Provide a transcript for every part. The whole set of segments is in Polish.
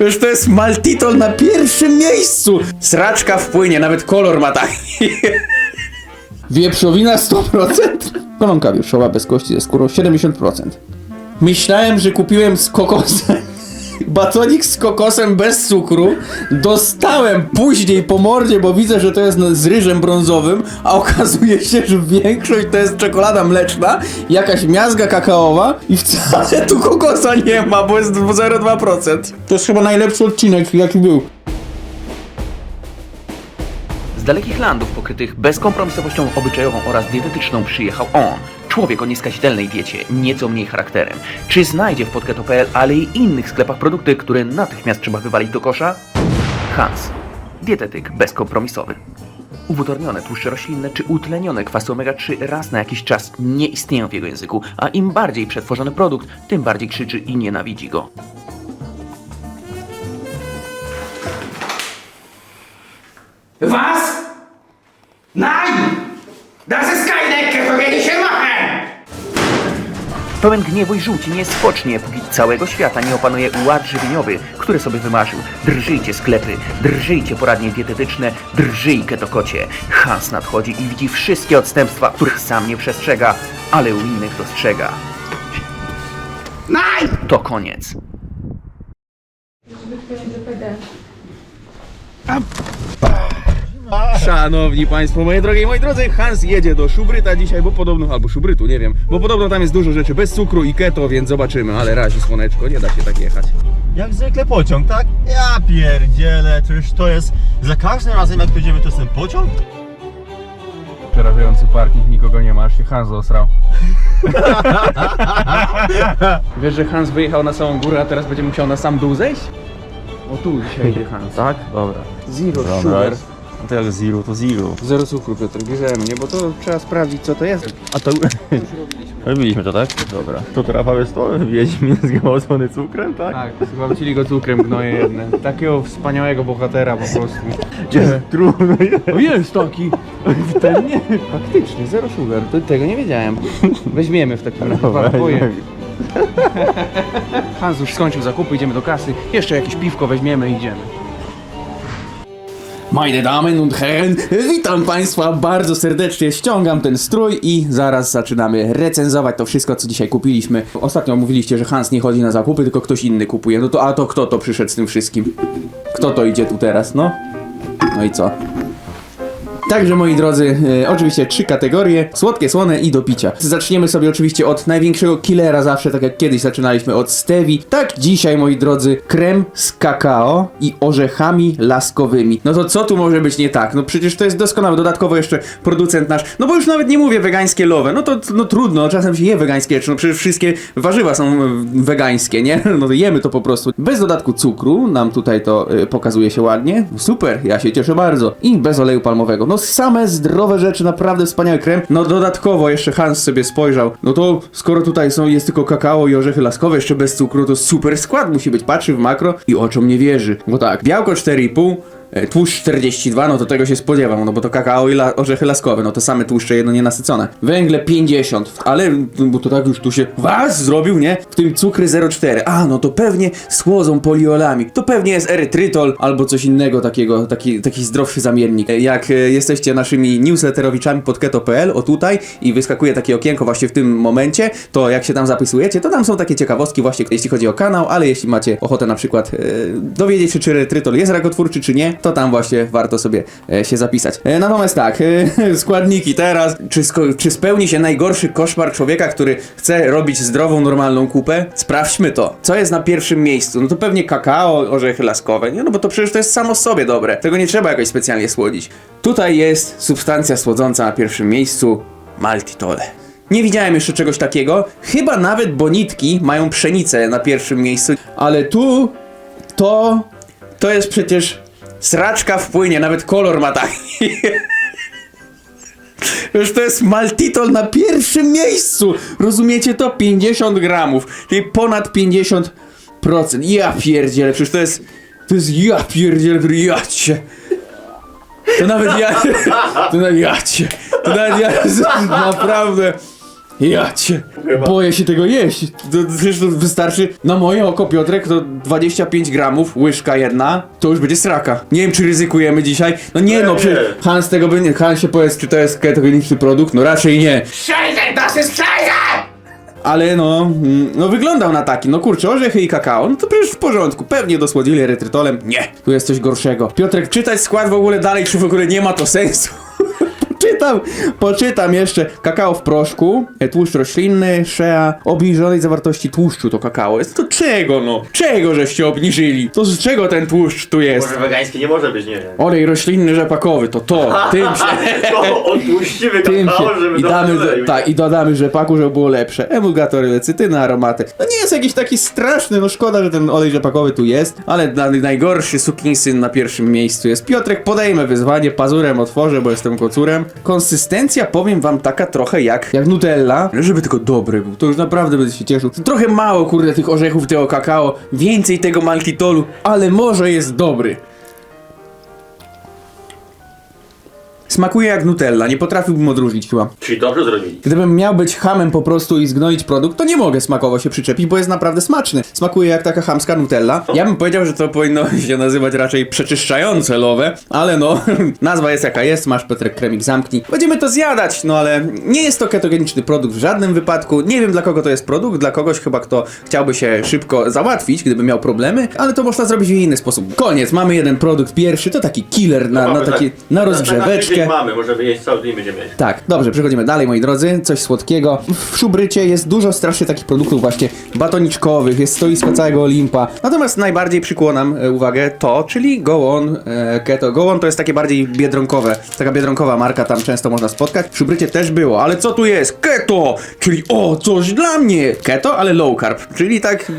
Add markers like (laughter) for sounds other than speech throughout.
Już to jest maltitol na pierwszym miejscu. Sraczka wpłynie, nawet kolor ma taki. (laughs) Wieprzowina 100%? Kolonka wieprzowa bez kości ze skórą 70%. Myślałem, że kupiłem z kokosem. Batonik z kokosem bez cukru. Dostałem później po mordzie, bo widzę, że to jest z ryżem brązowym, a okazuje się, że większość to jest czekolada mleczna, jakaś miazga kakaowa i wcale tu kokosa nie ma, bo jest 0,2%. To jest chyba najlepszy odcinek, jaki był. Z dalekich landów pokrytych bezkompromisowością obyczajową oraz dietetyczną przyjechał on. Człowiek o nieskazitelnej diecie, nieco mniej charakterem. Czy znajdzie w podketo.pl, ale i innych sklepach produkty, które natychmiast trzeba wywalić do kosza? Hans. Dietetyk bezkompromisowy. Uwodornione tłuszcze roślinne czy utlenione kwasy omega-3 raz na jakiś czas nie istnieją w jego języku, a im bardziej przetworzony produkt, tym bardziej krzyczy i nienawidzi go. Was? Nein! Das ist Pełen gniewu i żółci nie spocznie, póki całego świata nie opanuje ład żywieniowy, który sobie wymarzył. Drżyjcie sklepy, drżyjcie poradnie dietetyczne, drżyj ketokocie. Hans nadchodzi i widzi wszystkie odstępstwa, których sam nie przestrzega, ale u innych dostrzega. Nein! To koniec. Szanowni Państwo, moje drogie i moi drodzy, Hans jedzie do Szubryta dzisiaj, bo podobno, albo Szubrytu, nie wiem, bo podobno tam jest dużo rzeczy bez cukru i keto, więc zobaczymy, ale razi słoneczko, nie da się tak jechać. Jak zwykle pociąg, tak? Ja pierdzielę, czyż to jest za każdym razem jak będziemy to jest ten pociąg? Przerażający parking, nikogo nie ma, aż się Hans osrał. (laughs) Wiesz, że Hans wyjechał na samą górę, a teraz będzie musiał na sam dół zejść? O tu dzisiaj idzie Hans. Tak? Dobra. Zero Dobra. sugar. No to jak zero, to zero. Zero cukru, Piotr, bierzemy, nie? Bo to trzeba sprawdzić, co to jest. A to... (laughs) Robiliśmy to, tak? Dobra. To Rafał jest to? Wiedźmin zgwałcony cukrem, tak? Tak, zgwałcili go cukrem gnoje jedne. Takiego wspaniałego bohatera po prostu. Gdzie? Trudno O jest taki! Ten nie. Faktycznie, zero sugar. To, tego nie wiedziałem. Weźmiemy w takim razie. Dwa napoje. Hans już skończył zakupy, idziemy do kasy. Jeszcze jakieś piwko weźmiemy i idziemy. Meine Damen und Herren, witam Państwa bardzo serdecznie. Ściągam ten strój i zaraz zaczynamy recenzować to wszystko, co dzisiaj kupiliśmy. Ostatnio mówiliście, że Hans nie chodzi na zakupy, tylko ktoś inny kupuje. No to a to kto to przyszedł z tym wszystkim? Kto to idzie tu teraz, no? No i co? Także moi drodzy, e, oczywiście trzy kategorie: słodkie, słone i do picia. Zaczniemy sobie oczywiście od największego killera zawsze, tak jak kiedyś zaczynaliśmy od Stevi. Tak dzisiaj, moi drodzy, krem z kakao i orzechami laskowymi. No to co tu może być nie tak? No przecież to jest doskonały. Dodatkowo jeszcze producent nasz, no bo już nawet nie mówię wegańskie lowe, no to no trudno, czasem się je wegańskie no przecież wszystkie warzywa są e, wegańskie, nie? (laughs) No to jemy to po prostu. Bez dodatku cukru, nam tutaj to e, pokazuje się ładnie. Super, ja się cieszę bardzo. I bez oleju palmowego. No same zdrowe rzeczy, naprawdę wspaniały krem. No dodatkowo jeszcze Hans sobie spojrzał. No to skoro tutaj są, jest tylko kakao i orzechy laskowe, jeszcze bez cukru, to super skład musi być. Patrzy w makro i oczom nie wierzy. Bo tak, białko 4,5, e, Tłuszcz 42, no to tego się spodziewam, no bo to kakao i la orzechy laskowe, no to same tłuszcze jedno nienasycone. Węgle 50, ale bo to tak już tu się was zrobił, nie? W tym cukry 0,4. A, no to pewnie słodzą poliolami. To pewnie jest erytrytol albo coś innego takiego, taki, taki zdrowszy zamiennik. E, Jak e, jesteście naszymi newsletterowiczami pod keto.pl, o tutaj i wyskakuje takie okienko właśnie w tym momencie, to jak się tam zapisujecie, to tam są takie ciekawostki właśnie, jeśli chodzi o kanał, ale jeśli macie ochotę na przykład e, dowiedzieć się, czy erytrytol jest rakotwórczy, czy nie, to tam właśnie warto sobie e, się zapisać. E, natomiast tak, e, (laughs) składniki teraz. Czy, czy spełni się najgorszy koszmar człowieka, który chce robić zdrową, normalną kupę? Sprawdźmy to. Co jest na pierwszym miejscu? No to pewnie kakao, orzechy laskowe, nie? No bo to przecież to jest samo w sobie dobre. Tego nie trzeba jakoś specjalnie słodzić. Tutaj jest substancja słodząca na pierwszym miejscu, maltitole. Nie widziałem jeszcze czegoś takiego. Chyba nawet bonitki mają pszenicę na pierwszym miejscu, ale tu to to jest przecież sraczka wpłynie, nawet kolor ma taki. Już to jest maltitol na pierwszym miejscu. Rozumiecie to? 50 gramów, czyli ponad 50%. Ja pierdzielę, przecież to jest. To jest ja pierdzielę, ja. To nawet ja. To nawet ja. To nawet ja. (laughs) Naprawdę. Ja cię, Chyba. boję się tego jeść. To, to, wystarczy, na moje oko Piotrek, to 25 gramów, łyżka jedna, to już będzie sraka. Nie wiem, czy ryzykujemy dzisiaj. No nie, Nie, no, przecież nie. Hans tego by nie, Hans się powiedz, czy to jest ketogeniczny produkt? No raczej nie. Scheiße, das ist Scheiße! Ale no, mm, no wyglądał na taki, no kurczę, orzechy i kakao, no to przecież w porządku, pewnie dosłodzili erytrytolem. Nie, tu jest coś gorszego. Piotrek, czytać skład w ogóle dalej, czy w ogóle nie ma to sensu? Poczytam, poczytam jeszcze. Kakao w proszku, e, tłuszcz roślinny, shea, obniżonej zawartości tłuszczu to kakao. Jest to czego no? Czego żeście obniżyli? To z czego ten tłuszcz tu jest? Może wegański nie może być, nie wiem. Olej roślinny rzepakowy, to to, (laughs) tym się... To odpuścimy Tym kakao, się. żeby I dobrze damy, tak, i dodamy rzepaku, żeby było lepsze. Emulgatory, lecytyny, aromaty. No nie jest jakiś taki straszny, no szkoda, że ten olej rzepakowy tu jest, ale na, najgorszy sukinsyn na pierwszym miejscu jest. Piotrek, podejmę wyzwanie, pazurem otworzę, bo jestem kocurem. Konsystencja, powiem wam, taka trochę jak, jak Nutella, żeby tylko dobry był, to już naprawdę będę się cieszył. Trochę mało, kurde, tych orzechów, tego kakao, więcej tego maltitolu, ale może jest dobry. Smakuje jak Nutella, nie potrafiłbym odróżnić chyba. Czyli dobrze zrobili. Gdybym miał być hamem po prostu i zgnoić produkt, to nie mogę smakowo się przyczepić, bo jest naprawdę smaczny. Smakuje jak taka hamska Nutella. Ja bym powiedział, że to powinno (laughs) się nazywać raczej przeczyszczające lowe, ale no, (laughs) nazwa jest jaka jest, masz Petrek Kremik, zamknij. Będziemy to zjadać, no ale nie jest to ketogeniczny produkt w żadnym wypadku. Nie wiem dla kogo to jest produkt, dla kogoś chyba kto chciałby się szybko załatwić, gdyby miał problemy, ale to można zrobić w inny sposób. Koniec, mamy jeden produkt pierwszy, to taki killer na, na, Mamy taki, tak- na Na rozgrzeweczkę. Mamy, możemy jeść cały dzień będziemy jeść. Tak, dobrze, przechodzimy dalej, moi drodzy. Coś słodkiego. W szubrycie jest dużo strasznie takich produktów właśnie batoniczkowych, jest stoisko całego Olimpa. Natomiast najbardziej przykuło nam e, uwagę to, czyli Go On e, Keto. Go On to jest takie bardziej biedronkowe, taka biedronkowa marka, tam często można spotkać. W szubrycie też było, ale co tu jest? Keto! Czyli o, coś dla mnie! Keto, ale low carb, czyli tak...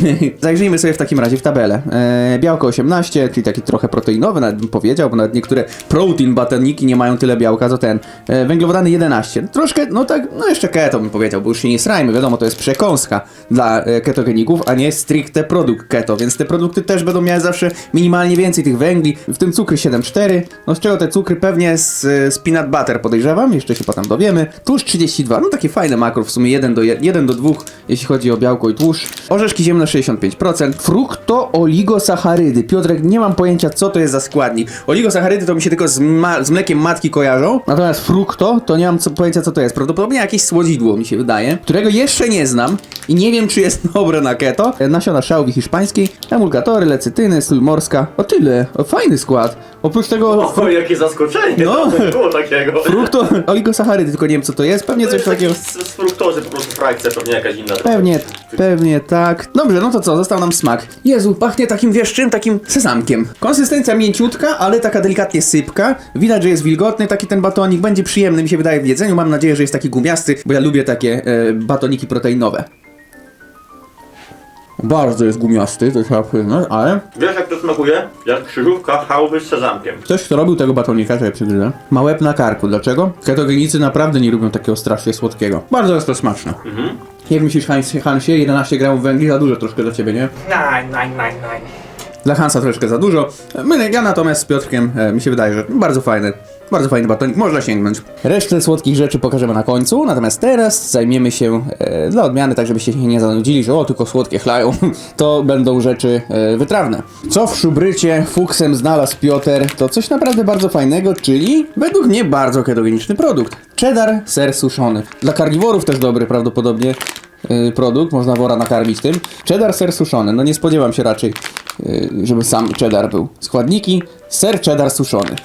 (laughs) Zajrzyjmy sobie w takim razie w tabelę. E, białko 18, czyli taki trochę proteinowy, nawet bym powiedział, bo nawet niektóre protein batoniki nie mają tyle białka, co ten. E, węglowodany 11. Troszkę, no tak, no jeszcze keto bym powiedział, bo już się nie srajmy, wiadomo, to jest przekąska dla e, ketogeników, a nie stricte produkt keto, więc te produkty też będą miały zawsze minimalnie więcej tych węgli, w tym cukry 7,4. No z czego te cukry? Pewnie z, z peanut butter podejrzewam, jeszcze się potem dowiemy. Tłuszcz 32, no takie fajne makro, w sumie 1 do, 1 do 2, jeśli chodzi o białko i tłuszcz. Orzeszki ziemne 65%. Frukto-oligosacharydy. Piotrek, nie mam pojęcia, co to jest za składnik. Oligosacharydy to mi się tylko z, z mlekiem matki kojarzą, natomiast frukto to nie mam co, pojęcia, co to jest. Prawdopodobnie jakieś słodzidło mi się wydaje, którego jeszcze nie znam i nie wiem, czy jest (laughs) dobre na keto. Nasiona szałwi hiszpańskiej, emulgatory, lecytyny, sól morska. O tyle, o, fajny skład. Oprócz tego... O, jakie zaskoczenie, No. (laughs) no. nie było takiego. Frukto, oligosacharydy, tylko nie wiem co to jest, pewnie coś takiego. taki z, z fruktozy po prostu frakcja, pewnie jakaś inna. Pewnie, pewnie tak. Dobrze, no to co, został nam smak. Jezu, pachnie takim, wiesz czym? Takim sezamkiem. Konsystencja mięciutka, ale taka delikatnie sypka. Widać, że jest wilgotny taki ten batonik. Będzie przyjemny, mi się wydaje, w jedzeniu. Mam nadzieję, że jest taki gumiasty, bo ja lubię takie e, batoniki proteinowe. Bardzo jest gumiasty, to trzeba przyznać, ale Wiesz jak to smakuje? Jak krzyżówka chałby z sezamkiem. ktoś, kto robił tego batonika, że ja przygryzę, ma łeb na karku. Dlaczego? Ketogenicy naprawdę nie lubią takiego strasznie słodkiego. Bardzo jest to smaczne. Jak myślisz, Hansie, Hansie, 11 gramów węgli za dużo troszkę dla ciebie, nie? Nein, nein, nein, nein. Dla Hansa troszkę za dużo. My, ja natomiast z Piotrkiem, e, mi się wydaje, że bardzo fajny. Bardzo fajny batonik, można sięgnąć. Resztę słodkich rzeczy pokażemy na końcu, natomiast teraz zajmiemy się e, dla odmiany, tak żebyście się nie zanudzili, że o, tylko słodkie chlają. (laughs) To będą rzeczy e, wytrawne. Co w szubrycie fuksem znalazł Piotr, to coś naprawdę bardzo fajnego, czyli według mnie bardzo ketogeniczny produkt. Cheddar ser suszony. Dla karniworów też dobry prawdopodobnie y, produkt, można wora nakarmić tym. Cheddar ser suszony, no nie spodziewam się raczej, y, żeby sam cheddar był. Składniki, ser cheddar suszony.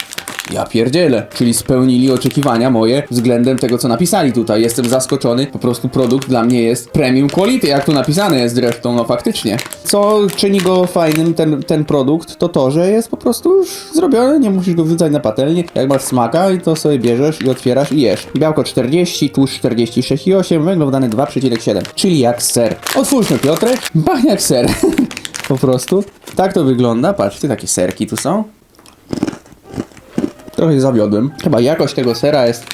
Ja pierdzielę, czyli spełnili oczekiwania moje względem tego, co napisali tutaj. Jestem zaskoczony, po prostu produkt dla mnie jest premium quality, jak tu napisane jest zresztą, no faktycznie. Co czyni go fajnym, ten, ten produkt, to to, że jest po prostu już zrobiony, nie musisz go wrzucać na patelnię. Jak masz smaka, to sobie bierzesz i otwierasz i jesz. Białko 40, tłuszcz 46,8, węglowodany 2,7, czyli jak ser. Otwórzmy Piotrek, (laughs) pachnie jak ser. (laughs) po prostu. Tak to wygląda, patrzcie, takie serki tu są. Trochę się zawiodłem. Chyba jakość tego sera jest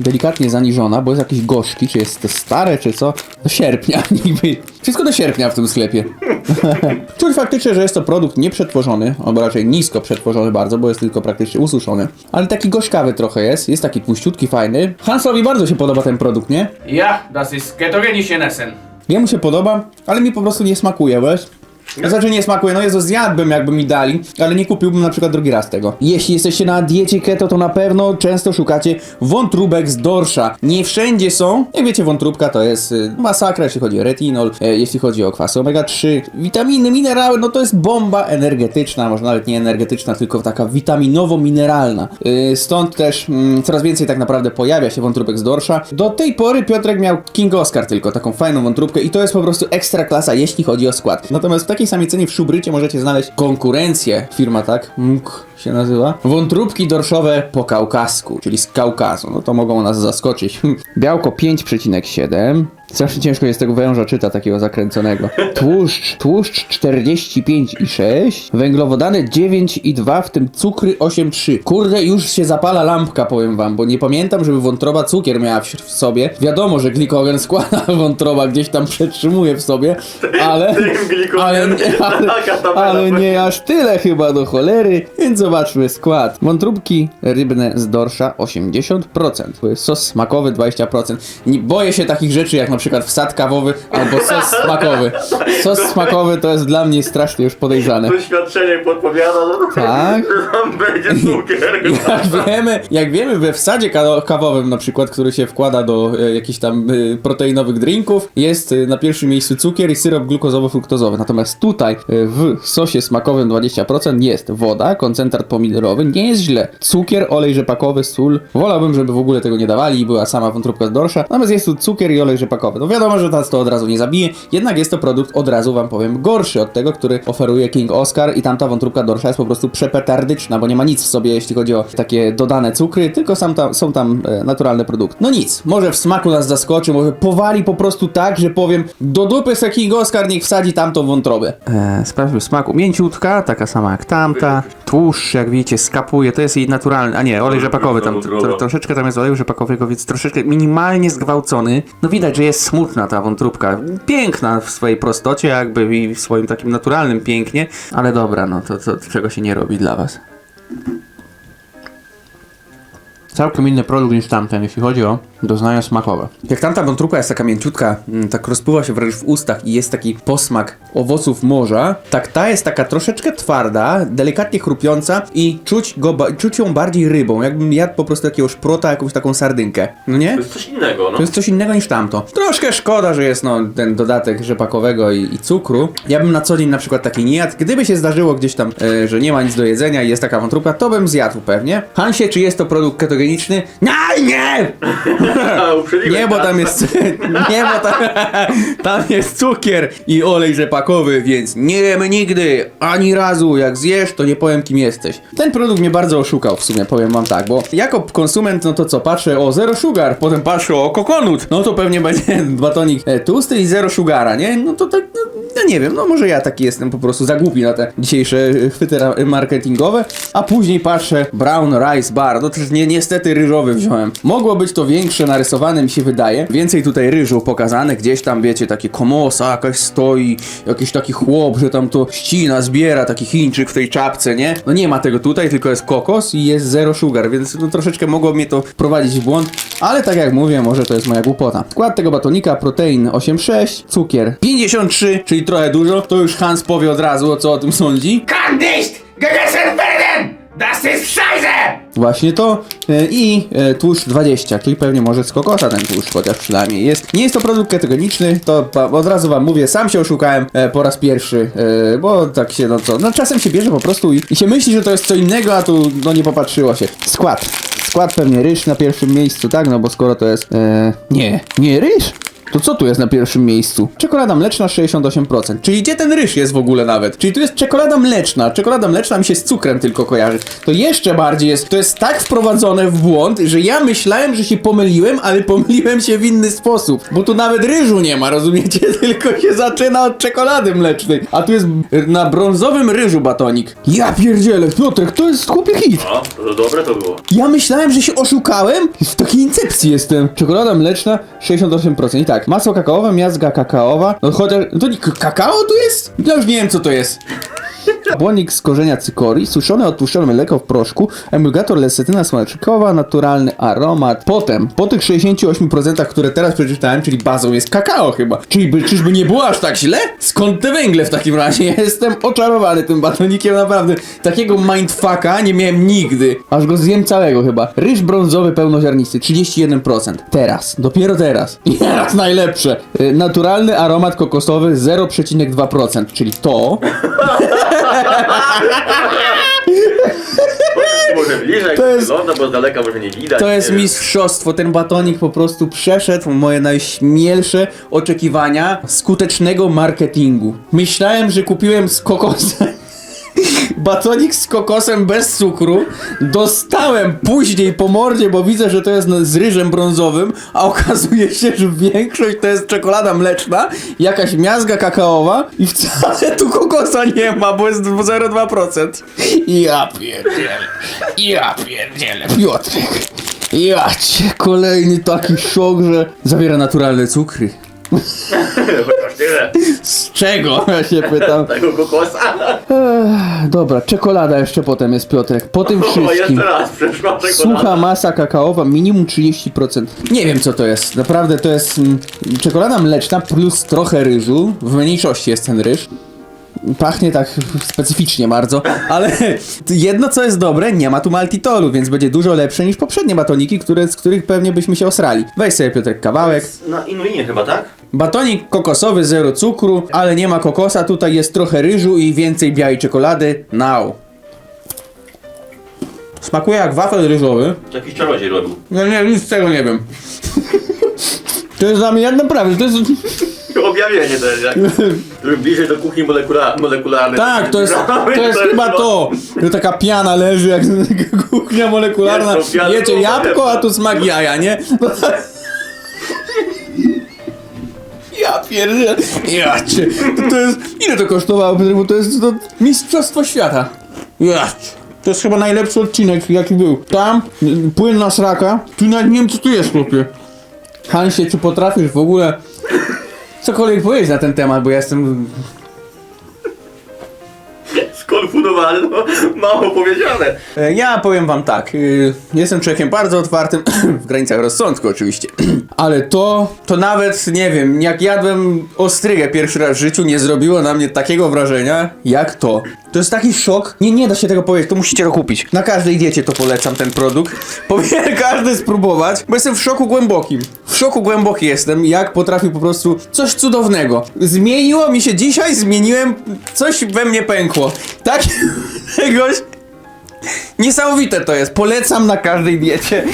delikatnie zaniżona, bo jest jakiś gorzki, czy jest to stare, czy co? Do sierpnia (laughs) niby. Wszystko do sierpnia w tym sklepie. (laughs) Czuć faktycznie, że jest to produkt nieprzetworzony, albo raczej nisko przetworzony bardzo, bo jest tylko praktycznie ususzony. Ale taki gorzkawy trochę jest, jest taki tłuściutki, fajny. Hansowi bardzo się podoba ten produkt, nie? Ja, das ist ketogenische Essen. Jemu się podoba, ale mi po prostu nie smakuje, wiesz? Znaczy nie smakuje, no Jezu, zjadłbym jakby mi dali, ale nie kupiłbym na przykład drugi raz tego. Jeśli jesteście na diecie keto, to na pewno często szukacie wątróbek z dorsza. Nie wszędzie są. Jak wiecie, wątróbka to jest y, masakra, jeśli chodzi o retinol, e, jeśli chodzi o kwasy omega-3, witaminy, minerały, no to jest bomba energetyczna, może nawet nie energetyczna, tylko taka witaminowo-mineralna. Y, stąd też mm, coraz więcej tak naprawdę pojawia się wątróbek z dorsza. Do tej pory Piotrek miał King Oscar tylko, taką fajną wątróbkę i to jest po prostu ekstra klasa, jeśli chodzi o skład. Natomiast w takiej samej cenie w Szubrycie możecie znaleźć konkurencję, firma tak, MK się nazywa, wątróbki dorszowe po kaukasku, czyli z Kaukazu, no to mogą nas zaskoczyć. (laughs) Białko 5,7, Strasznie ciężko jest tego węża czyta takiego zakręconego. Tłuszcz, tłuszcz 45,6, węglowodany 9,2, w tym cukry 8,3. Kurde, już się zapala lampka, powiem wam, bo nie pamiętam, żeby wątroba cukier miała w, w sobie. Wiadomo, że glikogen składa (laughs) wątroba gdzieś tam przetrzymuje w sobie, ale... (laughs) Ale nie, (laughs) ale, ale nie aż tyle chyba do cholery, więc zobaczmy skład. Wątróbki rybne z dorsza 80%. To jest sos smakowy 20%. Nie boję się takich rzeczy jak na przykład wsad kawowy albo sos smakowy. Sos smakowy to jest dla mnie strasznie już podejrzane. Doświadczenie podpowiada, że Tak. że tam będzie cukier. (laughs) Jak wiemy, jak wiemy we wsadzie ka- kawowym na przykład, który się wkłada do e, jakichś tam e, proteinowych drinków, jest e, na pierwszym miejscu cukier i syrop glukozowo-fruktozowy. Natomiast tutaj e, w sosie smakowym 20% jest woda, koncentrat pomidorowy, nie jest źle. Cukier, olej rzepakowy, sól. Wolałbym, żeby w ogóle tego nie dawali i była sama wątróbka z dorsza. Natomiast jest tu cukier i olej rzepakowy. No wiadomo, że nas to od razu nie zabije, jednak jest to produkt od razu wam powiem gorszy od tego, który oferuje King Oscar i tamta wątróbka dorsza jest po prostu przepetardyczna, bo nie ma nic w sobie, jeśli chodzi o takie dodane cukry, tylko sam tam, są tam e, naturalne produkty. No nic, może w smaku nas zaskoczy, może powali po prostu tak, że powiem do dupy se King Oscar niech wsadzi tamtą wątrobę. Eee, sprawdźmy w smaku. Mięciutka, taka sama jak tamta. Tłuszcz, jak widzicie, skapuje, to jest jej naturalny, a nie, olej rzepakowy tam, tro, troszeczkę tam jest oleju rzepakowego, więc troszeczkę minimalnie zgwałcony. No widać, że jest smutna ta wątróbka. Piękna w swojej prostocie jakby i w swoim takim naturalnym pięknie, ale dobra, no to, to czego się nie robi dla was. Całkiem inny produkt niż tamten, jeśli chodzi o doznania smakowe. Jak tamta wątróbka jest taka mięciutka, mm, tak rozpływa się wręcz w ustach i jest taki posmak owoców morza, tak ta jest taka troszeczkę twarda, delikatnie chrupiąca i czuć, go, czuć ją bardziej rybą, jakbym jadł po prostu jakiegoś prota, jakąś taką sardynkę. No nie? To jest coś innego, no. To jest coś innego niż tamto. Troszkę szkoda, że jest no, ten dodatek rzepakowego i, i cukru. Ja bym na co dzień na przykład taki nie jadł. Gdyby się zdarzyło gdzieś tam, e, że nie ma nic do jedzenia i jest taka wątróbka, to bym zjadł pewnie. Hansie, czy jest to produkt ketogeniczny? Nie, nie! A, Nie, bo tam jest. (laughs) Nie, bo tam, (laughs) tam jest cukier i olej rzepakowy, więc nie jemy nigdy, ani razu. Jak zjesz, to nie powiem kim jesteś. Ten produkt mnie bardzo oszukał w sumie, powiem wam tak, bo jako konsument, no to co, patrzę o zero sugar, potem patrzę o kokonut, no to pewnie będzie (laughs) batonik e, tłusty i zero sugara, nie? No to tak, no, ja nie wiem, no może ja taki jestem po prostu za głupi na te dzisiejsze e, chwyty marketingowe, a później patrzę brown rice bar, no też nie, niestety ryżowy wziąłem. Mogło być to większe, narysowane mi się wydaje. Więcej tutaj ryżu pokazane, gdzieś tam wiecie, takie komosa jakaś stoi, jakiś taki chłop, że tam to ścina, zbiera, taki Chińczyk w tej czapce, nie? No nie ma tego tutaj, tylko jest kokos i jest zero sugar, więc no, troszeczkę mogło mnie to prowadzić w błąd, ale tak jak mówię, może to jest moja głupota. Skład tego batonika, protein 8,6, cukier 53, czyli trochę dużo, to już Hans powie od razu, co o tym sądzi. Kann nicht gegessen werden! Das ist Scheiße! Właśnie to e, i e, tłuszcz 20, czyli pewnie może z kokosa ten tłuszcz, chociaż przynajmniej jest. Nie jest to produkt ketogeniczny, to pa, od razu wam mówię, sam się oszukałem e, po raz pierwszy, e, bo tak się, no co, no czasem się bierze po prostu i, i się myśli, że to jest co innego, a tu no nie popatrzyło się. Skład. Skład pewnie ryż na pierwszym miejscu, tak? No bo skoro to jest, e, nie, nie ryż? To co tu jest na pierwszym miejscu? Czekolada mleczna 68%. Czyli gdzie ten ryż jest w ogóle nawet? Czyli tu jest czekolada mleczna. Czekolada mleczna mi się z cukrem tylko kojarzy. To jeszcze bardziej jest, to jest tak wprowadzone w błąd, że ja myślałem, że się pomyliłem, ale pomyliłem się w inny sposób. Bo tu nawet ryżu nie ma, rozumiecie? (laughs) Tylko się zaczyna od czekolady mlecznej. A tu jest na brązowym ryżu batonik. Ja pierdzielę, Piotrek, to jest chłopie hit. O, to dobre to było. Ja myślałem, że się oszukałem w takiej incepcji jestem. Czekolada mleczna 68%. I tak, masło kakaowe, miazga kakaowa. No chociaż, to nie, kakao tu jest? Ja już nie wiem co to jest. Błonik z korzenia cykorii, suszone odtłuszczone mleko w proszku, emulgator lecetyna słonecznikowa, naturalny aromat. Potem, po tych 68%, które teraz przeczytałem, czyli bazą jest kakao chyba. Czyli by, czyżby nie było aż tak źle? Skąd te węgle w takim razie? (laughs) Jestem oczarowany tym batonikiem, naprawdę. Takiego mindfucka nie miałem nigdy. Aż go zjem całego chyba. Ryż brązowy pełnoziarnisty, 31%. Teraz, dopiero teraz. I (laughs) teraz najlepsze. Y, Naturalny aromat kokosowy 0,2%, czyli to (laughs) Może bliżej, To jest- wygląda, bo z daleka może nie widać. To jest nie wiem. mistrzostwo. Ten batonik po prostu przeszedł moje najśmielsze oczekiwania skutecznego marketingu. Myślałem, że kupiłem z kokosem. Batonik z kokosem bez cukru. Dostałem później po mordzie, bo widzę, że to jest z ryżem brązowym, a okazuje się, że większość to jest czekolada mleczna, jakaś miazga kakaowa i wcale tu kokosa nie ma, bo jest 0,2%. Ja pierdzielę. Ja pierdzielę. Piotrek. Ja cię, kolejny taki szok, że zawiera naturalne cukry. Chociaż tyle. Z czego? (laughs) Ja się pytam. (laughs) Tego kokosa. Ech, dobra, czekolada jeszcze potem jest Piotrek. Po tym (laughs) O, wszystkim. jeszcze raz przeszła Sucha masa kakaowa, minimum 30%. Nie wiem co to jest. Naprawdę to jest mm, czekolada mleczna plus trochę ryżu. W mniejszości jest ten ryż. Pachnie tak specyficznie bardzo, ale jedno co jest dobre, nie ma tu maltitolu, więc będzie dużo lepsze niż poprzednie batoniki, które, z których pewnie byśmy się osrali. Weź sobie Piotrek kawałek. Na Inuinie chyba, tak? Batonik kokosowy, zero cukru, ale nie ma kokosa, tutaj jest trochę ryżu i więcej białej czekolady. Now. Smakuje jak wafel ryżowy. To jakiś czarodziej robił. Ja nie, nic z tego nie wiem. (laughs) To jest dla mnie naprawdę, to jest... (laughs) Objawienie też, jak Który (laughs) bliżej do kuchni molekula molekularnej. Tak, to jest, (laughs) to jest chyba to. To taka piana leży jak kuchnia molekularna. Jest to piana Jecie jabłko, a tu smak jaja, nie? Ja pierdzielę. Ja cię. To, to jest... Ile to kosztowało? Bo to jest to mistrzostwo świata. Ja cię. To jest chyba najlepszy odcinek, jaki był. Tam, y, płyn na sraka. Tu nawet nie wiem, co tu jest, chłopie. Hansie, czy potrafisz w ogóle cokolwiek powiedzieć na ten temat, bo ja jestem Skonfundowany, no mało powiedziane. E, Ja powiem wam tak, y, jestem człowiekiem bardzo otwartym, (clears throat) w granicach rozsądku oczywiście, (clears throat) ale to, to nawet, nie wiem, jak jadłem ostrygę pierwszy raz w życiu, nie zrobiło na mnie takiego wrażenia, jak to. To jest taki szok, nie, nie da się tego powiedzieć, to musicie to kupić. Na każdej diecie to polecam ten produkt, (laughs) powinien każdy spróbować, bo jestem w szoku głębokim. W szoku głęboki jestem, jak potrafił po prostu coś cudownego. Zmieniło mi się dzisiaj, zmieniłem, coś we mnie pękło. Tak, czegoś (laughs) Niesamowite to jest. Polecam na każdej diecie.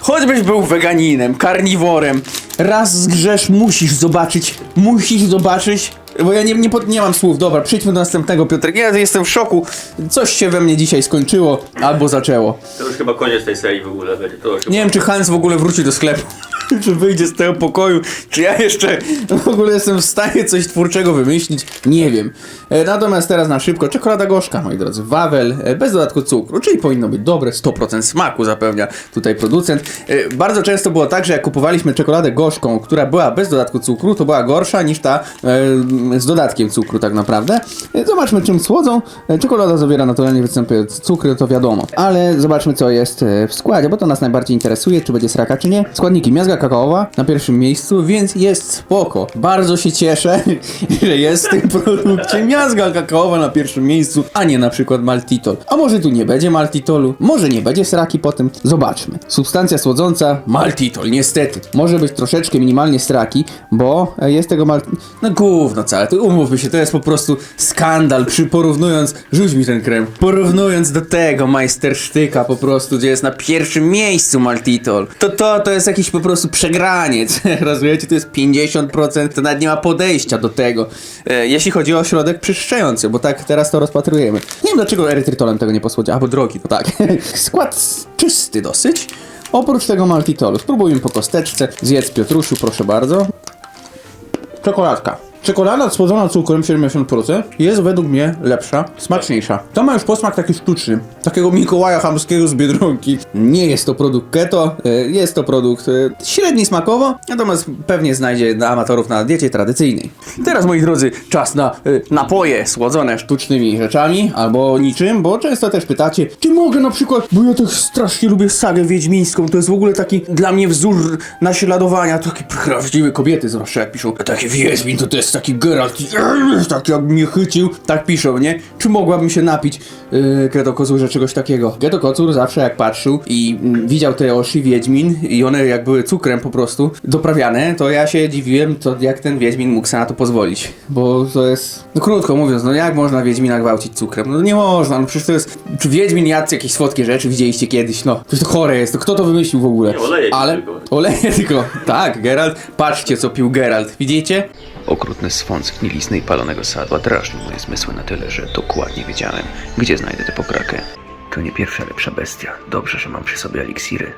Choćbyś był weganinem, karniworem. Raz zgrzesz, musisz zobaczyć. Musisz zobaczyć. Bo ja nie, nie, pod- nie mam słów. Dobra, przejdźmy do następnego, Piotrek. Ja jestem w szoku. Coś się we mnie dzisiaj skończyło albo zaczęło. To już chyba koniec tej serii w ogóle będzie. To już Nie wiem, czy Hans w ogóle wróci do sklepu. (laughs) czy wyjdzie z tego pokoju, czy ja jeszcze w ogóle jestem w stanie coś twórczego wymyślić. Nie wiem. E, natomiast teraz na szybko. Czekolada gorzka, moi drodzy. Wawel, e, bez dodatku cukru, czyli powinno być dobre. 100% smaku zapewnia tutaj producent. E, bardzo często było tak, że jak kupowaliśmy czekoladę gorzką, która była bez dodatku cukru, to była gorsza niż ta z dodatkiem cukru tak naprawdę. E, zobaczmy czym słodzą. E, czekolada zawiera naturalnie występujące cukry, to wiadomo. Ale zobaczmy co jest e, w składzie, bo to nas najbardziej interesuje, czy będzie sraka, czy nie. Składniki miazga kakaowa na pierwszym miejscu, więc jest spoko. Bardzo się cieszę, (laughs) że jest w tym produkcie miazga kakaowa na pierwszym miejscu, a nie na przykład maltitol. A może tu nie będzie maltitolu, może nie będzie sraki potem. Zobaczmy. Substancja słodząca maltitol, niestety. Może być troszeczkę minimalnie straki, bo jest tego mal... No gówno całe, to umówmy się, to jest po prostu skandal, przy porównując, rzuć mi ten krem, porównując do tego majstersztyka po prostu, gdzie jest na pierwszym miejscu maltitol. To to, to jest jakiś po prostu przegraniec. (laughs) Rozumiecie, to jest 50%, to nawet nie ma podejścia do tego. E, jeśli chodzi o środek przyszczający, bo tak teraz to rozpatrujemy. Nie wiem dlaczego erytrytolem tego nie posłodzić, albo drogi, to tak. (laughs) Skład czysty dosyć. Oprócz tego maltitolu. Spróbujmy po kosteczce. Zjedz Piotrusiu, proszę bardzo. Czekoladka. Czekolada słodzona cukrem 70% jest według mnie lepsza, smaczniejsza. To ma już posmak taki sztuczny, takiego Mikołaja Hamskiego z Biedronki. Nie jest to produkt keto, e, jest to produkt e, średni smakowo, natomiast pewnie znajdzie dla amatorów na diecie tradycyjnej. Teraz, moi drodzy, czas na e, napoje słodzone sztucznymi rzeczami albo niczym, bo często też pytacie, czy mogę na przykład, bo ja tak strasznie lubię sagę wiedźmińską, to jest w ogóle taki dla mnie wzór naśladowania, takie prawdziwe kobiety zwłaszcza jak piszą, taki Wiedźmin to to jest taki Geralt, (laughs) tak jak mnie chycił, tak piszą, nie? Czy mogłabym się napić yy, Geto Kocurze czegoś takiego? Geto Kocur zawsze jak patrzył i mm, widział te oszy Wiedźmin i one jak były cukrem po prostu doprawiane, to ja się dziwiłem, to jak ten Wiedźmin mógł sobie na to pozwolić, bo to jest, no krótko mówiąc, no jak można Wiedźmina gwałcić cukrem? No nie można, no przecież to jest, czy Wiedźmin jadł jakieś słodkie rzeczy, widzieliście kiedyś, no, przecież to chore jest, to kto to wymyślił w ogóle? Nie, oleje Ale, tylko. oleje tylko, tak, Geralt, patrzcie co pił Geralt, widzicie? Okrutny swąd gnilizny i palonego sadła drażnił moje zmysły na tyle, że dokładnie wiedziałem, gdzie znajdę tę pokrakę. To nie pierwsza lepsza bestia. Dobrze, że mam przy sobie eliksiry.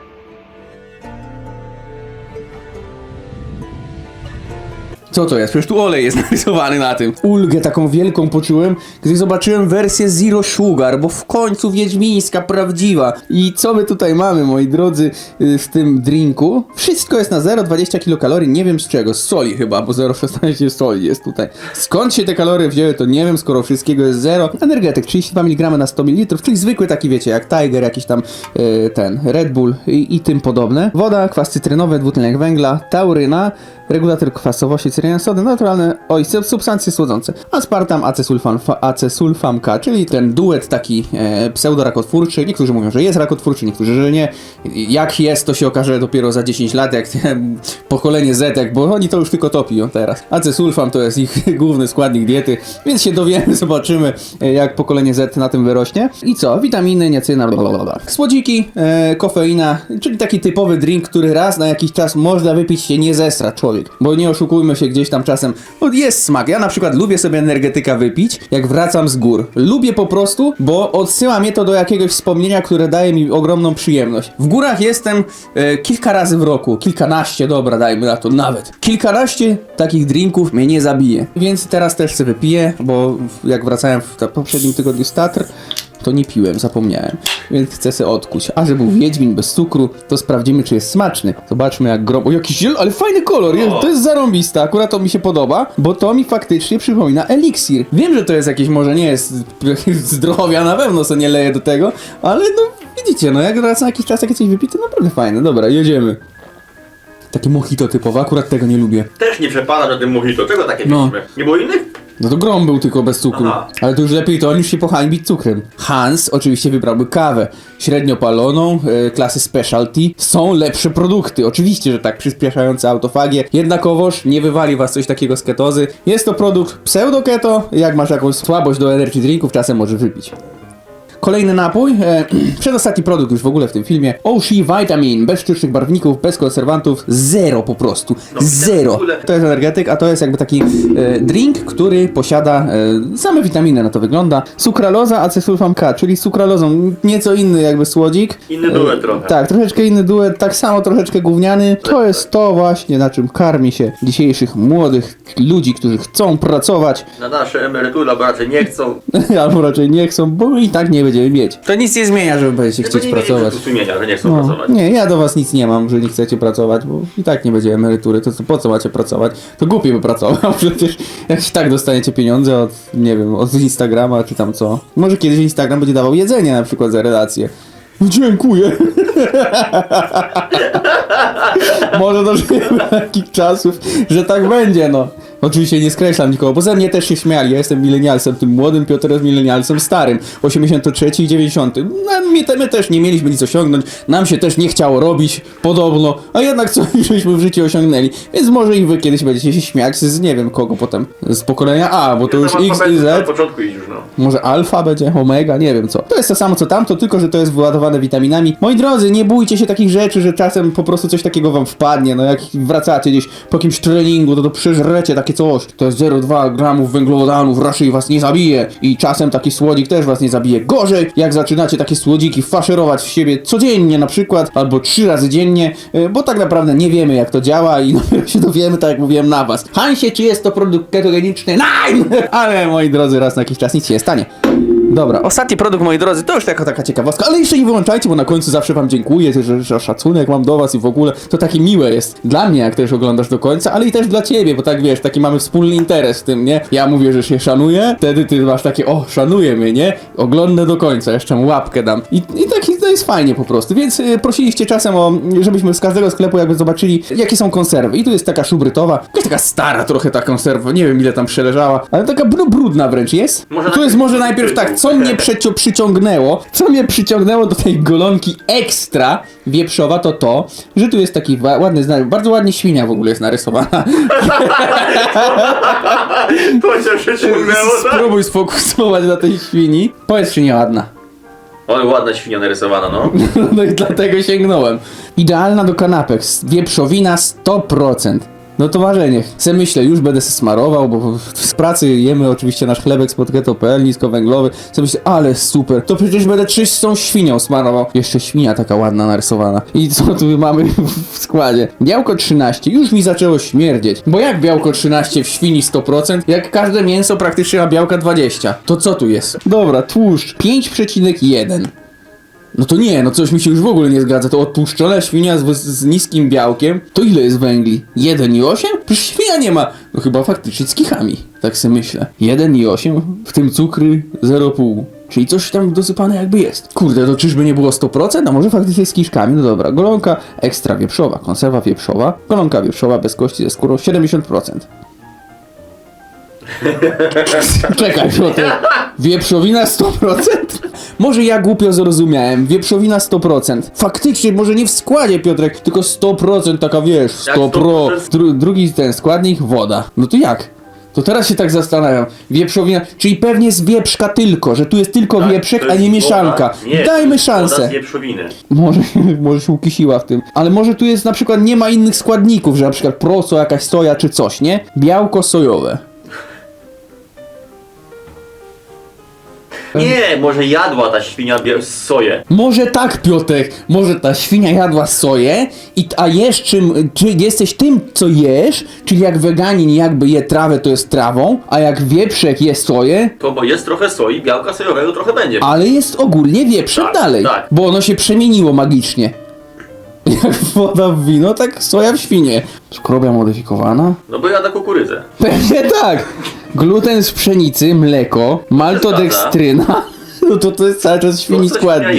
Co to jest? Przecież tu olej jest (laughs) narysowany na tym. Ulgę taką wielką poczułem, gdy zobaczyłem wersję Zero Sugar, bo w końcu wiedźmińska, prawdziwa. I co my tutaj mamy, moi drodzy, y, w tym drinku? Wszystko jest na 0,20 kilokalorii, nie wiem z czego, z soli chyba, bo 0,16 soli jest tutaj. Skąd się te kalorie wzięły, to nie wiem, skoro wszystkiego jest 0. Energetyk 32 mg na 100 ml, czyli zwykły taki, wiecie, jak Tiger, jakiś tam y, ten, Red Bull i, i tym podobne. Woda, kwas cytrynowy, dwutlenek węgla, tauryna, regulator kwasowości, cytryna sody, naturalne sub- substancje słodzące, aspartam, acesulfam, fa- acesulfam K, czyli ten duet taki e, pseudorakotwórczy. Niektórzy mówią, że jest rakotwórczy, niektórzy, że nie. Jak jest, to się okaże dopiero za 10 lat, jak (laughs) pokolenie Z, jak, bo oni to już tylko topią teraz. Acesulfam to jest ich (laughs) główny składnik diety, więc się dowiemy, (laughs) zobaczymy, e, jak pokolenie Z na tym wyrośnie. I co? Witaminy, niacyna, blablabla. Słodziki, e, kofeina, czyli taki typowy drink, który raz na jakiś czas można wypić się nie zestra człowiek. Bo nie oszukujmy się gdzieś tam czasem, no jest smak. Ja na przykład lubię sobie energetyka wypić, jak wracam z gór. Lubię po prostu, bo odsyła mnie to do jakiegoś wspomnienia, które daje mi ogromną przyjemność. W górach jestem e, kilka razy w roku, kilkanaście, dobra, dajmy na to nawet. Kilkanaście takich drinków mnie nie zabije. Więc teraz też sobie wypiję, bo jak wracałem w poprzednim tygodniu z Tatr, to nie piłem, zapomniałem. Więc chcę sobie odkuć. A że był Wiedźmin bez cukru, to sprawdzimy, czy jest smaczny. Zobaczmy jak grom... O, jakiś ziel... ale fajny kolor, jest, to jest zarąbiste. Akurat to mi się podoba, bo to mi faktycznie przypomina eliksir. Wiem, że to jest jakieś, może nie jest (laughs) zdrowia, na pewno sobie nie leję do tego, ale no widzicie, no jak raz na jakiś czas jak coś wypić, to naprawdę fajne. Dobra, jedziemy. Takie mojito typowe, akurat tego nie lubię. Też nie przepada na tym mojito. Czego takie No. piliśmy? Nie było innych? No to grom był tylko bez cukru. Aha. Ale to już lepiej to niż się pohańbić cukrem. Hans oczywiście wybrałby kawę. Średnio paloną, e, klasy specialty. Są lepsze produkty. Oczywiście, że tak, przyspieszające autofagię. Jednakowoż nie wywali was coś takiego z ketozy. Jest to produkt pseudo-keto. Jak masz jakąś słabość do energy drinków, czasem możesz wypić. Kolejny napój, e, (clears throat) przedostatni produkt już w ogóle w tym filmie. Oshi Vitamin, bez sztucznych barwników, bez konserwantów, zero po prostu. zero. w ogóle- To jest energetyk, a to jest jakby taki e, drink, który posiada e, same witaminy, na to wygląda. Sukraloza, acesulfam K, czyli z sukralozą nieco inny jakby słodzik. Inny duet trochę. Tak, troszeczkę inny duet, tak samo troszeczkę gówniany. To jest to właśnie, na czym karmi się dzisiejszych młodych ludzi, którzy chcą pracować, Na nasze emerytury albo raczej nie chcą. (laughs) albo raczej nie chcą, bo i tak nie będziemy mieć. To nic nie zmienia, że będziecie Tylko chcieć nie mieli pracować. wyrzutu sumienia, że nie chcą No, pracować. nie, ja do was nic nie mam, że nie chcecie pracować, bo i tak nie będzie emerytury, to co, po co macie pracować? To głupie by pracował, (laughs) przecież jak i tak dostaniecie pieniądze od, nie wiem, od Instagrama czy tam co. Może kiedyś Instagram będzie dawał jedzenie na przykład za relację. Dziękuję. (laughs) Może dożyjemy takich czasów, że tak będzie, no. Oczywiście nie skreślam nikogo, bo ze mnie też się śmiali. Ja jestem milenialsem, tym młodym, Piotr jest milenialsem starym. 83 i 90. No, my, te- my też nie mieliśmy nic osiągnąć, nam się też nie chciało robić, podobno, a jednak coś (laughs) żeśmy w życiu osiągnęli. Więc może i wy kiedyś będziecie się śmiać z nie wiem kogo potem. Z pokolenia A, bo to już X i Na Z. początku idziesz, no. Może alfa będzie, omega, nie wiem co. To jest to samo co tamto, tylko że to jest wyładowane witaminami. Moi drodzy, nie bójcie się takich rzeczy, że czasem po prostu coś takiego wam wpadnie. No jak wracacie gdzieś po jakimś treningu, to to przeżrecie takie coś. To jest 0,2 gramów węglowodanów, raczej was nie zabije. I czasem taki słodzik też was nie zabije. Gorzej, jak zaczynacie takie słodziki faszerować w siebie codziennie na przykład, albo trzy razy dziennie, y, bo tak naprawdę nie wiemy jak to działa i (laughs) dopiero się dowiemy, tak jak mówiłem na was. Hansie, czy jest to produkt ketogeniczny? Nein! (laughs) Ale moi drodzy, raz na jakiś czas nic się nie stanie. Dobra, ostatni produkt, moi drodzy, to już taka, taka ciekawostka, ale jeszcze nie wyłączajcie, bo na końcu zawsze wam dziękuję, że, że szacunek mam do was i w ogóle to takie miłe jest dla mnie, jak też oglądasz do końca, ale i też dla ciebie, bo tak wiesz, taki mamy wspólny interes w tym, nie? Ja mówię, że się szanuję, wtedy ty masz takie, o, szanuje mnie, nie? Oglądnę do końca, jeszcze mu łapkę dam. I, i taki to jest fajnie po prostu, więc y, prosiliście czasem o, żebyśmy z każdego sklepu jakby zobaczyli, jakie są konserwy. I tu jest taka szubrytowa, jakaś taka stara trochę ta konserwa, nie wiem ile tam przeleżała, ale taka bru- brudna wręcz jest. Może tu jest może najpierw tak, co mnie przecio- przyciągnęło, co mnie przyciągnęło do tej golonki ekstra wieprzowa, to to, że tu jest taki ładny znak, bardzo ładnie świnia w ogóle jest narysowana. (laughs) To cię przyciągnęło, tak? Spróbuj sfokusować na tej świni. Powiedz, czy nie ładna. Ale ładna świnia narysowana, no. (laughs) No i dlatego sięgnąłem. Idealna do kanapek. Wieprzowina 100%. No to marzenie. Se myślę, już będę se smarował, bo z pracy jemy oczywiście nasz chlebek z podketo.pl niskowęglowy. Se myślę, ale super, to przecież będę czystą świnią smarował. Jeszcze świnia taka ładna narysowana. I co tu mamy w składzie? Białko 13, już mi zaczęło śmierdzieć. Bo jak białko 13 w świni 100%, jak każde mięso praktycznie ma białka 20. To co tu jest? Dobra, tłuszcz 5,1. No to nie, no coś mi się już w ogóle nie zgadza. To odtłuszczona świnia z, z niskim białkiem. To ile jest węgli? 1,8? Przecież świnia nie ma. No chyba faktycznie z kichami. Tak sobie myślę. 1,8? W tym cukry 0,5. Czyli coś tam dosypane jakby jest. Kurde, to czyżby nie było 100%? A może faktycznie z kiszkami? No dobra. Golonka ekstra wieprzowa, konserwa wieprzowa. Golonka wieprzowa bez kości ze skórą 70%. (laughs) Czekaj, Piotr. Wieprzowina 100%? Może ja głupio zrozumiałem. Wieprzowina 100%. Faktycznie, może nie w składzie, Piotrek, tylko 100% taka wiesz, 100 Jak pro. 100%? Dru drugi ten składnik woda. No to jak? To teraz się tak zastanawiam. Wieprzowina, czyli pewnie z wieprzka tylko, że tu jest tylko Tak, wieprzek, to a jest nie mieszanka. woda. Nie, to Dajmy jest Woda szansę. z wieprzowiny. Może, (laughs) może się ukisiła w tym. Ale może tu jest na przykład nie ma innych składników, że na przykład proso, jakaś soja czy coś, nie? Białko sojowe. Nie, może jadła ta świnia bie- soję. Może tak, Piotrek, może ta świnia jadła soję, i, a jesz czym, czy jesteś tym, co jesz, czyli jak weganin jakby je trawę, to jest trawą, a jak wieprzek je soję, To bo jest trochę soi, białka sojowego trochę będzie. ale jest ogólnie wieprzem Tak, dalej, tak. bo ono się przemieniło magicznie. Jak woda w wino, tak soja w świnie. Skrobia modyfikowana? No bo jada kukurydzę. (laughs) Pewnie tak. Gluten z pszenicy, mleko, maltodekstryna. (laughs) No to to jest cały czas świni co składnik.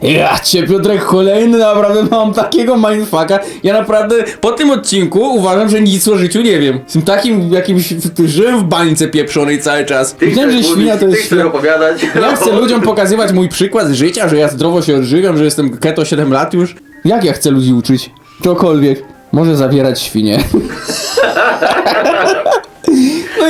świnia? Ja cię Piotrek kolejny naprawdę mam takiego mindfucka. Ja naprawdę po tym odcinku uważam, że nic o życiu nie wiem. Jestem takim jakimś, żyłem w bańce pieprzonej cały czas. Ty Wiem, że chcesz świnia mówić, to ty jest chcesz świnia. opowiadać. Ja chcę (laughs) ludziom pokazywać mój przykład z życia, że ja zdrowo się odżywiam, że jestem keto 7 lat już. Jak ja chcę ludzi uczyć? Czokolwiek. Może zawierać świnie. (laughs)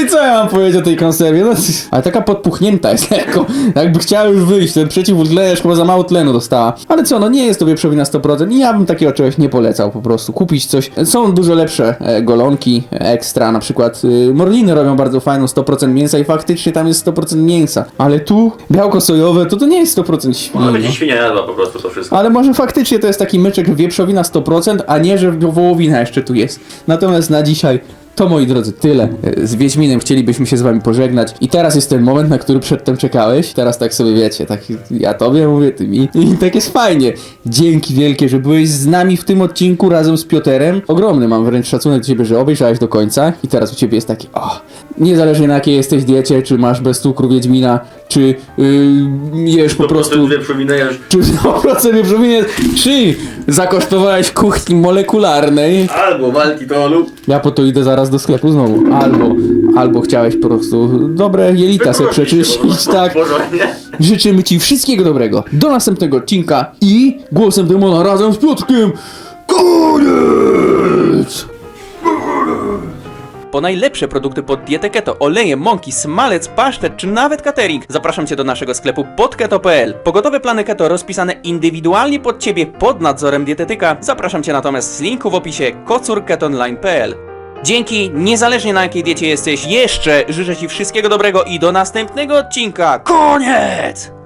I co ja mam powiedzieć o tej konserwie? No, (laughs) ale taka podpuchnięta jest (laughs) lekko. Jakby chciała już wyjść, ten przeciwutleniacz chyba za mało tlenu dostała. Ale co, no nie jest to wieprzowina 100% i ja bym takiego czegoś nie polecał po prostu. Kupić coś. Są dużo lepsze e, golonki ekstra, na przykład y, Morliny robią bardzo fajną 100% mięsa i faktycznie tam jest 100% mięsa. Ale tu białko sojowe to to nie jest 100% Ona świni. będzie świnia jadła po prostu to wszystko. Ale może faktycznie to jest taki myczek wieprzowina 100%, a nie, że wołowina jeszcze tu jest. Natomiast na dzisiaj to moi drodzy, tyle. Z Wiedźminem chcielibyśmy się z wami pożegnać. I teraz jest ten moment, na który przedtem czekałeś. Teraz tak sobie wiecie, tak ja tobie mówię, ty mi. I tak jest fajnie. Dzięki wielkie, że byłeś z nami w tym odcinku razem z Pioterem. Ogromny mam wręcz szacunek do ciebie, że obejrzałeś do końca. I teraz u ciebie jest taki, o, niezależnie na jakiej jesteś diecie, czy masz bez cukru Wiedźmina, czy yy, jesz po prostu... prostu wieprzowinę jesz. Czy 100% wieprzowiny, czy zakosztowałeś kuchni molekularnej? Albo maltitolu. Ja po to idę zaraz do sklepu znowu. Albo, albo chciałeś po prostu dobre jelita sobie (laughs) przeczyścić, tak. Boże, nie? Życzymy Ci wszystkiego dobrego. Do następnego odcinka i głosem demona razem z Piotrkiem. Koniec! Po najlepsze produkty pod dietę keto, oleje, mąki, smalec, pasztet czy nawet catering zapraszam Cię do naszego sklepu podketo.pl. Pogotowe plany keto rozpisane indywidualnie pod Ciebie pod nadzorem dietetyka. Zapraszam Cię natomiast z linku w opisie kocurketonline.pl. Dzięki, niezależnie na jakiej diecie jesteś, jeszcze życzę Ci wszystkiego dobrego i do następnego odcinka. Koniec!